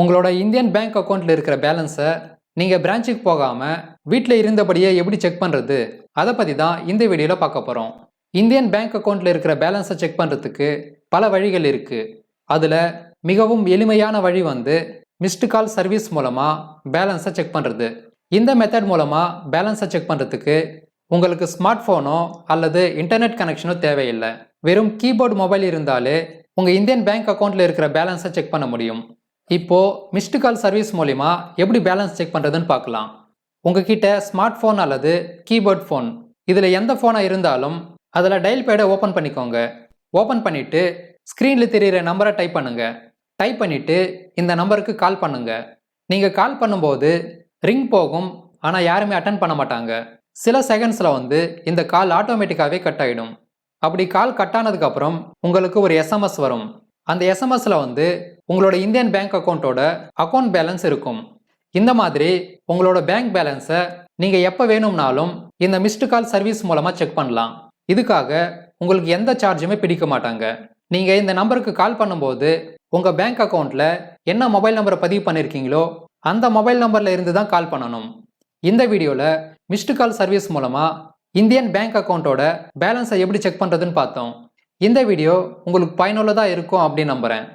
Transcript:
உங்களோட Indian bank அக்கௌண்ட்டில் இருக்கிற பேலன்ஸை நீங்கள் பிரான்ச்சுக்கு போகாமல் வீட்டில் இருந்தபடியே எப்படி செக் பண்ணுறது அதை பற்றி தான் இந்த வீடியோவில் பார்க்க போகிறோம் இந்தியன் பேங்க் அக்கௌண்ட்டில் இருக்கிற பேலன்ஸை செக் பண்ணுறதுக்கு பல வழிகள் இருக்குது அதில் மிகவும் எளிமையான வழி வந்து மிஸ்டு கால் சர்வீஸ் மூலமாக பேலன்ஸை செக் பண்ணுறது இந்த மெத்தட் மூலமாக பேலன்ஸை செக் பண்ணுறதுக்கு உங்களுக்கு ஸ்மார்ட் ஃபோனோ அல்லது இன்டர்நெட் கனெக்ஷனோ தேவையில்லை. வெறும் கீபோர்டு மொபைல் இருந்தாலே உங்கள் இந்தியன் பேங்க் அக்கௌண்ட்டில் இருக்கிற பேலன்ஸை செக் பண்ண முடியும். இப்போது மிஸ்டு கால் சர்வீஸ் மூலிமா எப்படி பேலன்ஸ் செக் பண்ணுறதுன்னு பார்க்கலாம். உங்ககிட்ட ஸ்மார்ட் ஃபோன் அல்லது கீபோர்ட் ஃபோன் இதில் எந்த ஃபோனாக இருந்தாலும் அதில் டயல் பேடை ஓப்பன் பண்ணிக்கோங்க. ஓப்பன் பண்ணிவிட்டு ஸ்க்ரீனில் தெரிகிற நம்பரை டைப் பண்ணுங்க. டைப் பண்ணிவிட்டு இந்த நம்பருக்கு கால் பண்ணுங்க. நீங்கள் கால் பண்ணும்போது ரிங் போகும் ஆனால் யாருமே அட்டன் பண்ண மாட்டாங்க. சில செகண்ட்ஸில் வந்து இந்த கால் ஆட்டோமேட்டிக்காகவே கட் ஆகிடும் அப்படி கால் கட் ஆனதுக்கப்புறம் உங்களுக்கு ஒரு எஸ்எம்எஸ் வரும். அந்த எஸ்எம்எஸ்ல வந்து உங்களோட இந்தியன் பேங்க் அக்கௌண்ட்டோட அக்கௌண்ட் பேலன்ஸ் இருக்கும். இந்த மாதிரி உங்களோட பேங்க் பேலன்ஸை நீங்கள் எப்போ வேணும்னாலும் இந்த மிஸ்டு கால் சர்வீஸ் மூலமாக செக் பண்ணலாம். இதுக்காக உங்களுக்கு எந்த சார்ஜுமே பிடிக்க மாட்டாங்க. நீங்கள் இந்த நம்பருக்கு கால் பண்ணும்போது உங்கள் பேங்க் அக்கௌண்ட்டில் என்ன மொபைல் நம்பரை பதிவு பண்ணியிருக்கீங்களோ அந்த மொபைல் நம்பரில் இருந்து தான் கால் பண்ணணும். இந்த வீடியோவில் மிஸ்டு கால் சர்வீஸ் மூலமாக இந்தியன் பேங்க் அக்கௌண்ட்டோட பேலன்ஸை எப்படி செக் பண்ணுறதுன்னு பார்த்தோம். இந்த வீடியோ உங்களுக்கு பயனுள்ளதாக இருக்கும் அப்படின்னு நம்புகிறேன்